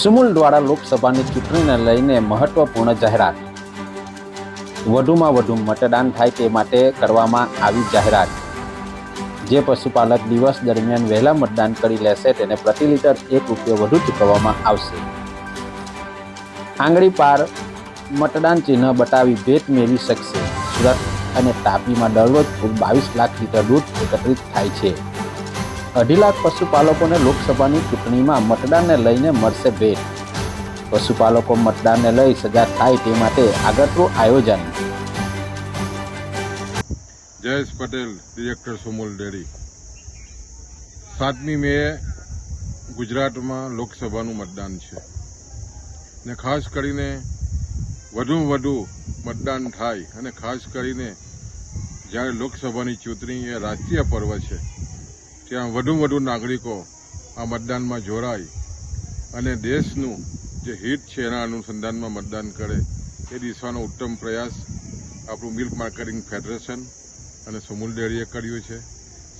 સુમુલ દ્વારા લોકસભાની ચૂંટણીને લઈને મહત્વપૂર્ણ જાહેરાત. વધુમાં વધુ મતદાન થાય તે માટે કરવામાં આવી જાહેરાત. જે પશુપાલક દિવસ દરમિયાન વહેલા મતદાન કરી લેશે તેને પ્રતિ લીટર એક રૂપિયો વધુ ચૂકવવામાં આવશે. આંગળી પાર મતદાન ચિહ્ન બતાવી ભેટ મેળવી શકશે. સુરત અને તાપીમાં દરરોજ કુલ બાવીસ લાખ લીટર દૂધ એકત્રિત થાય છે. અઢી લાખ પશુપાલકોને લોકસભાની ચૂંટણીમાં મતદાનને લઈને મળશે ભેટ. પશુપાલકો મતદાનને લઈ સજાગ થાય તે માટે આગળનું આયોજન. Jayesh Patel director Sumul dairy. સાતમી મે ગુજરાતમાં લોકસભાનું મતદાન છે. ને ખાસ કરીને વધુમાં વધુ મતદાન થાય અને ખાસ કરીને જ્યારે લોકસભાની ચૂંટણી એ રાષ્ટ્રીય પર્વ છે ત્યાં વધુ વધુ નાગરિકો આ મતદાનમાં જોડાય અને દેશનું જે હિત છે એના અનુસંધાનમાં મતદાન કરે એ દિશાનો ઉત્તમ પ્રયાસ આપણું મિલ્ક માર્કેટિંગ ફેડરેશન અને સુમુલ ડેરીએ કર્યું છે.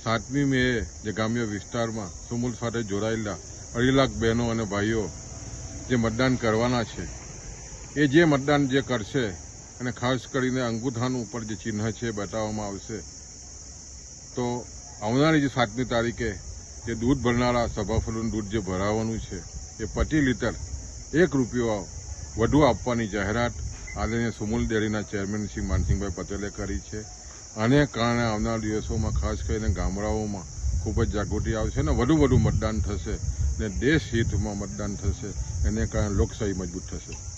સાતમી મે જે ગ્રામ્ય વિસ્તારમાં સુમુલ સાથે જોડાયેલા અઢી લાખ બહેનો અને ભાઈઓ જે મતદાન કરવાના છે, એ જે મતદાન જે કરશે અને ખાસ કરીને અંગુઠાનું ઉપર જે ચિહ્ન છે બતાવવામાં આવશે, તો આવનારી જે સાતમી તારીખે જે દૂધ ભરનારા સભાફળનું દૂધ જે ભરાવાનું છે, એ પચીસ લીટર એક રૂપિયો વધુ આપવાની જાહેરાત આદરણીય સુમૂલ ડેરીના ચેરમેન શ્રી માનસિંહભાઈ પટેલે કરી છે. આને કારણે આવનાર દિવસોમાં ખાસ કરીને ગામડાઓમાં ખૂબ જ જાગૃતિ આવશે અને વધુ વધુ મતદાન થશે ને દેશ હિતમાં મતદાન થશે, એને કારણે લોકશાહી મજબૂત થશે.